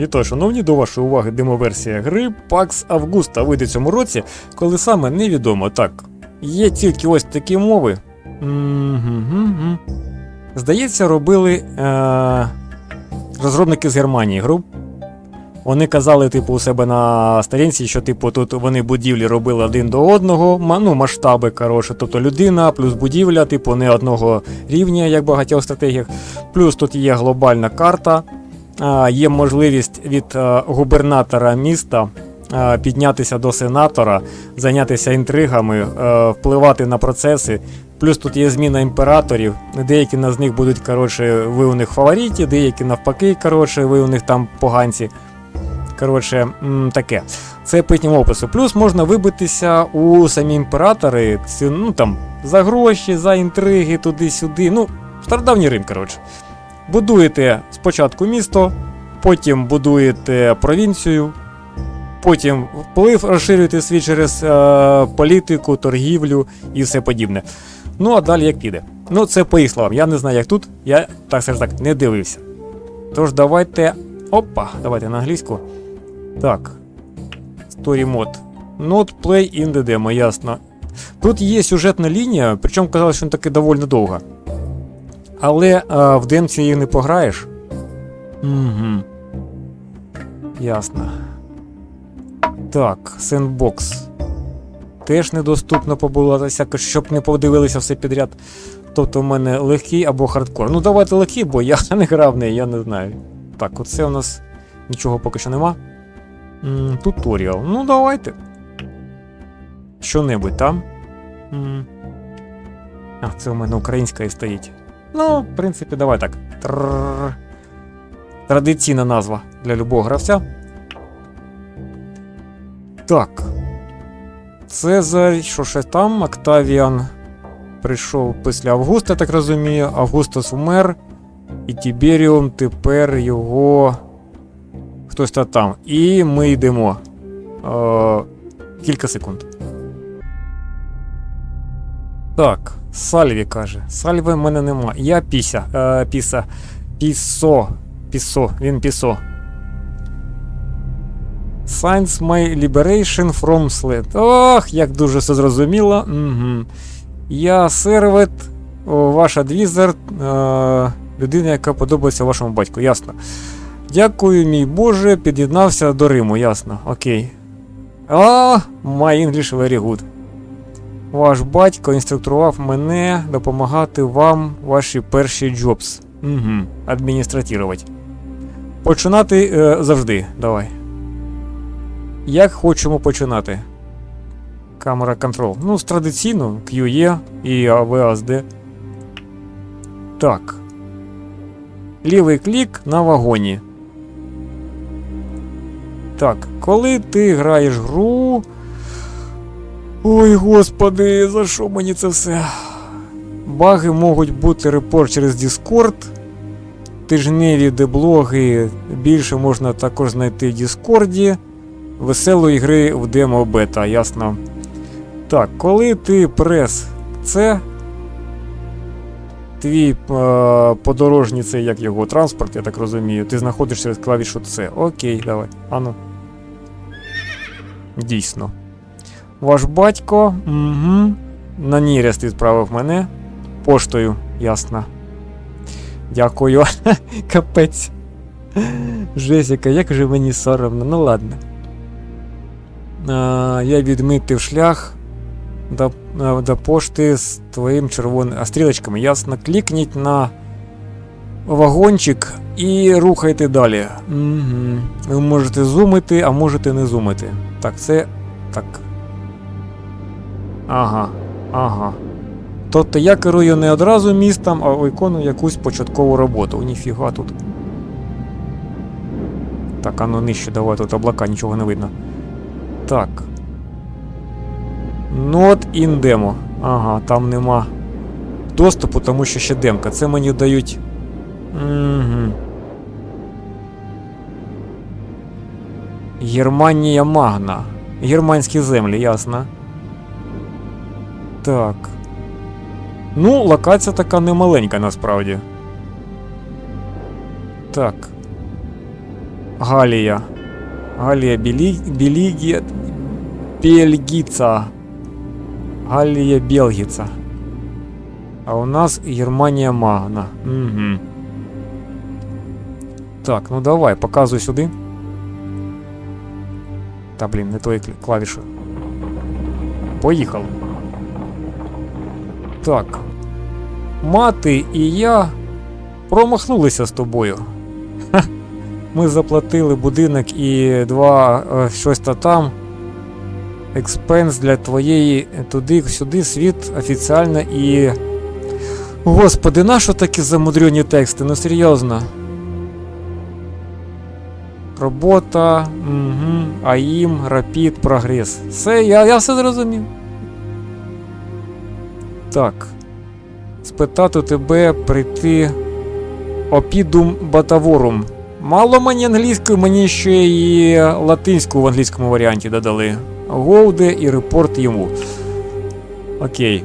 Вітаю, шановні, до вашої уваги демоверсія гри PAX Августа вийде цьому році, коли саме невідомо. Так, є тільки ось такі мови. Здається, робили е- розробники з Германії гру. Вони казали, типу, у себе на сторінці, що типу тут вони будівлі робили один до одного, ну, масштаби, коротше, тобто людина плюс будівля, типу, не одного рівня, як в багатьох стратегіях. Плюс тут є глобальна карта, є можливість від е, губернатора міста е, піднятися до сенатора, зайнятися інтригами, е, впливати на процеси. Плюс тут є зміна імператорів. Деякі з них будуть, коротше, ви у них фавориті, деякі навпаки, коротше, ви у них там поганці. Коротше, таке. Це питнім опису. Плюс можна вибитися у самі імператори, ну там, за гроші, за інтриги, туди-сюди. Ну, стародавній Рим, коротше. Будуєте спочатку місто, потім будуєте провінцію, потім вплив розширюєте свій через е, політику, торгівлю і все подібне. Ну, а далі як піде. Ну, це по їх словам. Я не знаю, як тут, я так скажу так, не дивився. Тож давайте. Опа, давайте на англійську. Так. Story mode. Not play in the demo, ясно. Тут є сюжетна лінія, причому казали, що вона таки доволі довга. Але а, в демці її не пограєш. Угу. Ясно. Так, сендбокс. Теж недоступно побулатися, щоб не подивилися все підряд. Тобто в мене легкий або хардкор. Ну давайте легкий, бо я не грав в неї, я не знаю. Так, оце у нас нічого поки що нема. М, Туторіал. Ну давайте. Що-небудь там. М. А, це у мене українська і стоїть. Ну, в принципі, давай так. Трррр. Традиційна назва для любого гравця. Так. Цезарь, що ще там? Октавіан прийшов після Августа, так розумію. Августус вмер. І Тіберіум тепер його. Хтось та там. І ми йдемо. Е, кілька секунд. Так, Сальві каже. Сальви в мене нема. Я піся. Е, піса. Пісо. Пісо. Він пісо. Signs my liberation from sled. Ох, як дуже все зрозуміло. Угу. Я сервет, о, ваша двізер, е, людина, яка подобається вашому батьку. Ясно. Дякую, мій Боже, під'єднався до Риму, ясно. Окей. А, my English very good. Ваш батько інструктував мене допомагати вам ваші перші джобс. Угу. Адміністратувати. Починати е, завжди. Давай. Як хочемо починати? Камера контрол. Ну, з традиційно QE і AVSD. Так. Лівий клік на вагоні. Так, коли ти граєш гру. Ой, господи, за що мені це все? Баги можуть бути репорт через Discord. Тижневі деблоги більше можна також знайти в Діскорді. Веселої гри в демо бета, ясно. Так, коли ти прес це. Твій е, подорожній це як його транспорт, я так розумію. Ти знаходиш через клавішу С. Окей, давай. Ану. Дійсно. Ваш батько. Угу. На Ніряст відправив мене. Поштою, ясно. Дякую. Капець. Жесіка, як же мені соромно. Ну ладно. А, я відмітив шлях до, до пошти з твоїм червоним а стрілочками. Ясно, клікніть на вагончик і рухайте далі. Угу. Ви можете зумити, а можете не зумити. Так, це. Так. Ага. Ага. Тобто я керую не одразу містом, а виконую якусь початкову роботу. Ніфіга тут. Так, а ну нижче, давай тут облака, нічого не видно. Так. Not in demo. Ага, там нема доступу, тому що ще демка. Це мені дають. Угу. Германія Магна. Германські землі, ясно. Так. Ну, локація така немаленька насправді. Так. Галія. Галія Білі... Білігія... Бельгіца. Галія Белгіца. А у нас Германія Магна. Угу. Так, ну давай, показуй сюди. Та блін, не тої клі- клавіші. Поїхали. Так. Мати і я промахнулися з тобою. Ми заплатили будинок і два е, щось та там. Експенс для твоєї туди-сюди світ офіціально і. Господи, нащо такі замудрені тексти? Ну серйозно. Робота, угу, АІМ, Рапід, прогрес. Все, я, я все зрозумів. Так. Спитати тебе прийти Опідум Батаворум. Мало мені англійської, мені ще і латинську в англійському варіанті додали. Голде і репорт йому. Окей.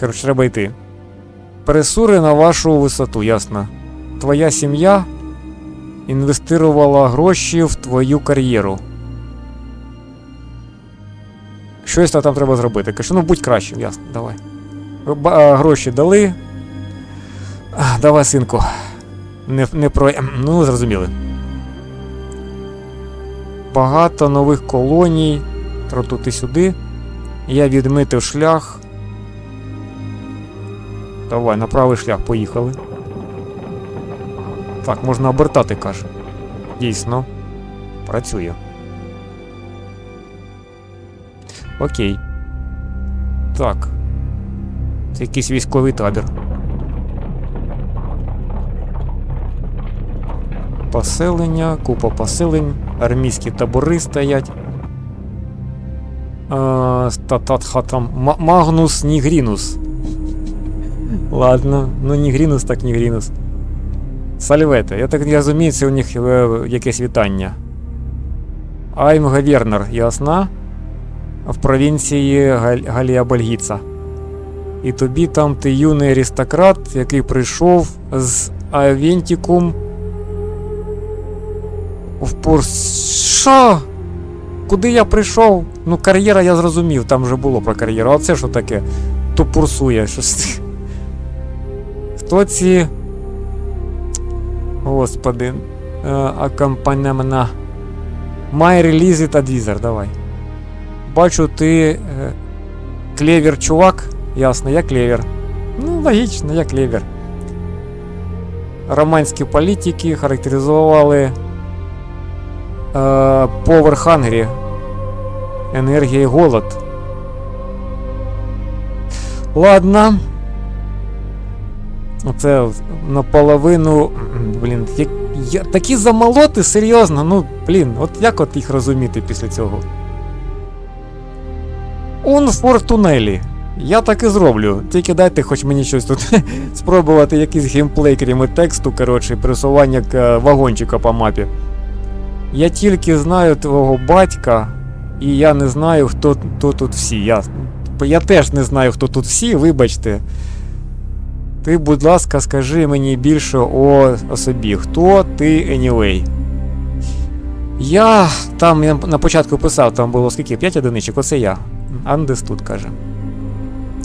Коротше, треба йти. Пересури на вашу висоту, ясно. Твоя сім'я інвестувала гроші в твою кар'єру. Щось там треба зробити. Кажу, ну будь кращим, ясно, давай. Гроші дали. Давай, синку. Не, не про. Ну, зрозуміли. Багато нових колоній. Тротути сюди. Я відмитив шлях. Давай, на правий шлях поїхали. Так, можна обертати, каже. Дійсно. Працює. Окей. Так. Це якийсь військовий табір. Поселення, купа поселень, армійські табори стоять. А, стататха там. Ма- Магнус Нігрінус. Ладно, ну Нігрінус так Нігрінус. Сальвети. Я так розумію, це у них е, якесь вітання. Айм Гавернер, ясна? В провінції. Галія Бальгіца. І тобі там ти юний аристократ, який прийшов з Авентікум в Порс. Що? Куди я прийшов? Ну, кар'єра я зрозумів, там вже було про кар'єру. А це що таке? То пурсує щось. Хто ці. Господи. Е, Акомпанемна. My Release It Advisor, давай. Бачу, ти е, клевер чувак. Ясно, я клевер. Ну, логічно, я клевер. Романські політики характеризували е, Power Hungry. Енергія і голод. Ладно. Оце наполовину. Блін, як, я, такі замолоти, серйозно, ну, блін, от як от їх розуміти після цього? Fortunelli. Я так і зроблю. Тільки дайте хоч мені щось тут спробувати якийсь геймплей, крім тексту, коротше, пересування вагончика по мапі. Я тільки знаю твого батька, і я не знаю, хто, хто тут всі. Я, я теж не знаю, хто тут всі, вибачте. Ти, будь ласка, скажи мені більше о, о собі. Хто ти anyway? Я там я на початку писав, там було скільки? 5 одиничок, оце я. Андес тут каже.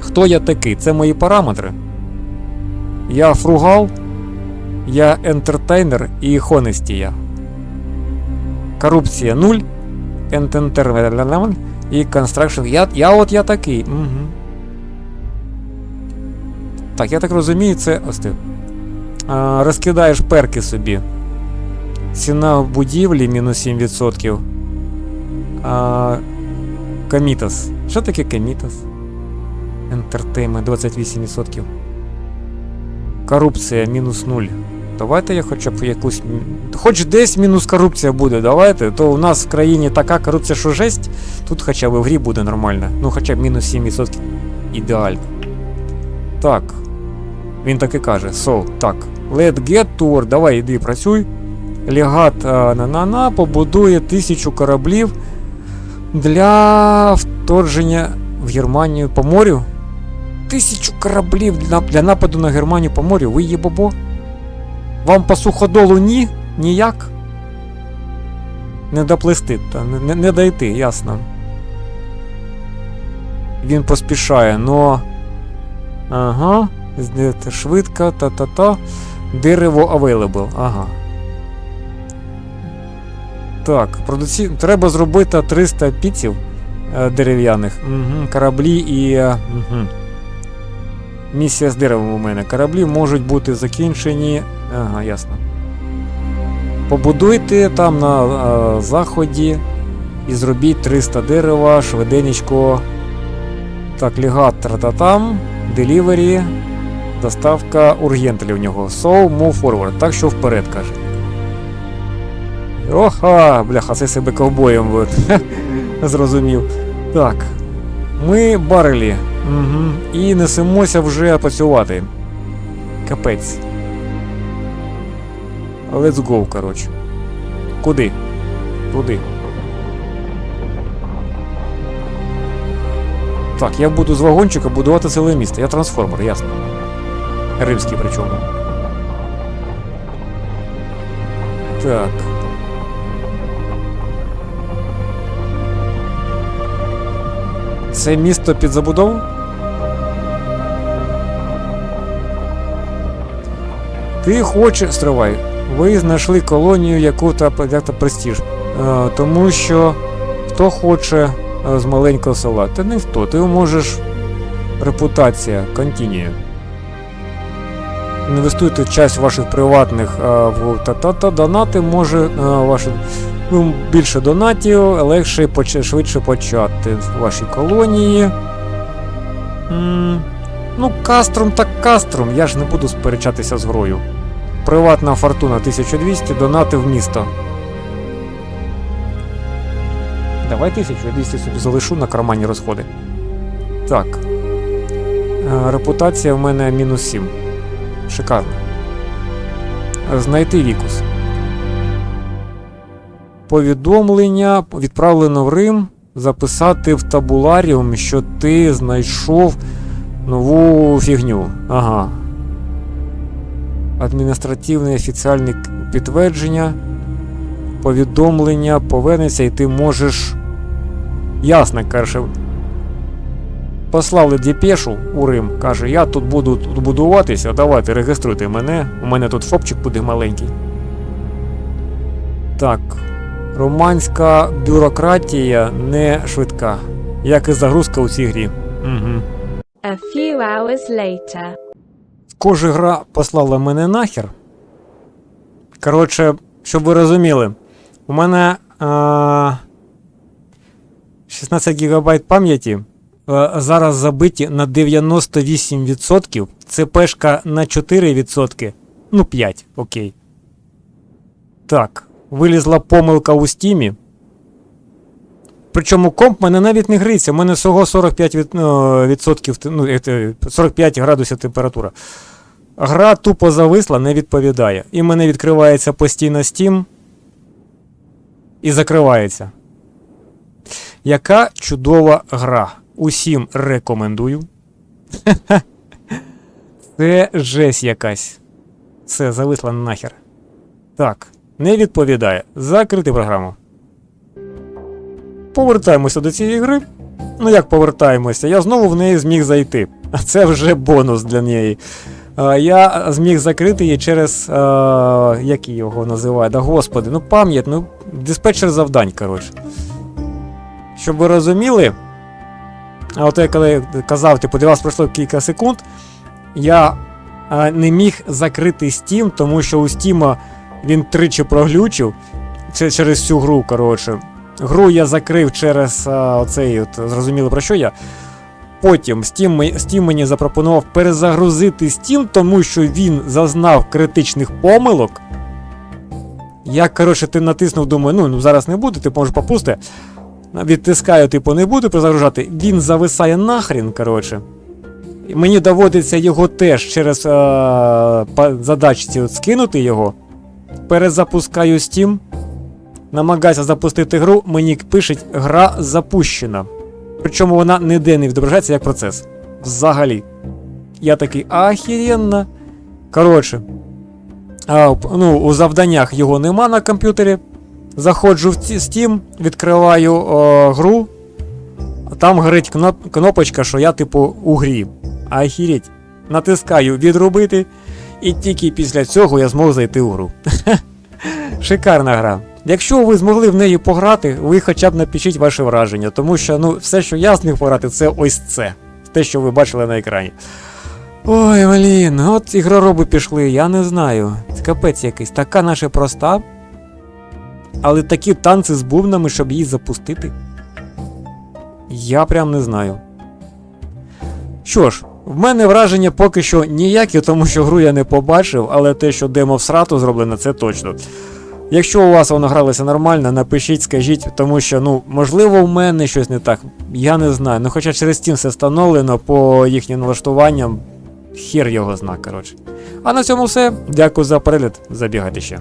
Хто я такий? Це мої параметри. Я фругал, я ентертейнер і хонестія. Корупція 0, ентентермент і констракшн. Я, я от я такий. Угу. Так, я так розумію, це. Ось ти. А, розкидаєш перки собі. Ціна будівлі мінус 7%. А, Камітас. Що таке Камітас? Ентертеймент 28%. Корупція мінус 0. Давайте я хоча б якусь. Хоч десь мінус корупція буде, давайте. То у нас в країні така корупція, що жесть. Тут хоча б в грі буде нормально. Ну хоча б мінус 7%. Ідеально. Так. Він так і каже. So, так. Let get to work. Давай, іди працюй. Легат на на на побудує тисячу кораблів для вторження в Германію по морю. Тисячу кораблів для, нападу на Германію по морю. Ви є бобо? Вам по суходолу ні? Ніяк? Не доплисти, та не, не, дойти, ясно. Він поспішає, но. Ага. Швидко, та-та-та. Дерево available. Ага. Так, продуці... треба зробити 300 піців дерев'яних. Угу. Кораблі і. Е, угу. Місія з деревом у мене. Кораблі можуть бути закінчені. Ага, ясно. Побудуйте там на е, заході і зробіть 300 дерева, швиденечко. Так, лігат тра-та-там, делівері, доставка ургентелі у нього. So, move forward. Так що вперед, каже. Оха, бляха, це себе ковбоєм от. зрозумів. Так. Ми барелі. Угу. І несемося вже працювати. Капець. Let's go, коротше. Куди? Туди. Так, я буду з вагончика будувати ціле місто. Я трансформер, ясно. Римський причому. Так. Це місто під забудову? Ти хочеш. Стривай. Ви знайшли колонію, яку та як-то престиж. Е, тому що хто хоче е, з маленького села? Та не хто. Ти можеш. Репутація, континію. Інвестуйте часть ваших приватних е, в та-та-та донати може ваші. Ну, більше донатів, легше швидше почати в вашій колонії. ну, кастром так кастром, я ж не буду сперечатися з грою. Приватна фортуна 1200, донати в місто. Давай 1200 собі залишу на кармані розходи. Так. Е, Репутація в мене мінус 7. Шикарно. Знайти Вікус. Повідомлення відправлено в Рим. Записати в табуларіум, що ти знайшов нову фігню. Ага. Адміністративне офіціальне підтвердження. Повідомлення повернеться, і ти можеш. Ясно, каже. Послали депешу у Рим. Каже, я тут буду будуватися, давайте реєструйте мене. У мене тут фопчик буде маленький. Так. Романська бюрократія не швидка, як і загрузка у цій грі. Угу. A few hours later. Кожа гра послала мене нахер. Коротше, щоб ви розуміли, у мене а, 16 ГБ пам'яті а, зараз забиті на 98%. ЦПшка на 4%. Ну, 5, окей. Так, вилізла помилка у стімі. Причому комп мене навіть не гриться, у мене всього 45 від, ну, відсотків, ну, е, 45 градусів температура. Гра тупо зависла, не відповідає. І в мене відкривається постійно Steam і закривається. Яка чудова гра. Усім рекомендую. Це жесть якась. Все, зависла нахер. Так, не відповідає. Закрити програму. Повертаємося до цієї гри. Ну як повертаємося? Я знову в неї зміг зайти. А це вже бонус для неї. Я зміг закрити її через. Е, як його називають? Да господи, ну пам'ять, ну диспетчер завдань, коротше. Щоб ви розуміли, а от я коли казав, типу, для вас пройшло кілька секунд, я не міг закрити Steam, тому що у Steam він тричі проглючив це через всю гру, коротше. Гру я закрив через а, оцей, от, зрозуміло про що я. Потім Steam, Steam мені запропонував перезагрузити Steam, тому що він зазнав критичних помилок. Я, коротше, ти натиснув, думаю, ну, ну зараз не буде, ти можеш попусти. Відтискаю, типу, не буду перезагружати. Він зависає нахрін, коротше. Мені доводиться його теж через е, задачці от скинути його. Перезапускаю Steam. Намагаюся запустити гру, мені пишуть гра запущена. Причому вона ніде не відображається як процес. Взагалі. Я такий ахіренно. Коротше. А, ну, у завданнях його нема на комп'ютері. Заходжу в Steam, відкриваю о, гру. Там горить кноп- кнопочка, що я, типу, у грі. Ахіріть. Натискаю відробити, і тільки після цього я змог зайти у гру. Шикарна гра. Якщо ви змогли в неї пограти, ви хоча б напишіть ваші враження, тому що ну, все, що я зміг пограти, це ось це. Те, що ви бачили на екрані. Ой, блін, от ігророби пішли, я не знаю. Це капець якийсь. Така наша проста. Але такі танці з бубнами, щоб її запустити. Я прям не знаю. Що ж, в мене враження поки що ніякі, тому що гру я не побачив, але те, що демо в срату зроблено, це точно. Якщо у вас воно гралося нормально, напишіть, скажіть, тому що, ну, можливо, в мене щось не так. Я не знаю. Ну, хоча через Steam все встановлено по їхнім налаштуванням, хер його зна, коротше. А на цьому все. Дякую за перегляд. Забігайте ще.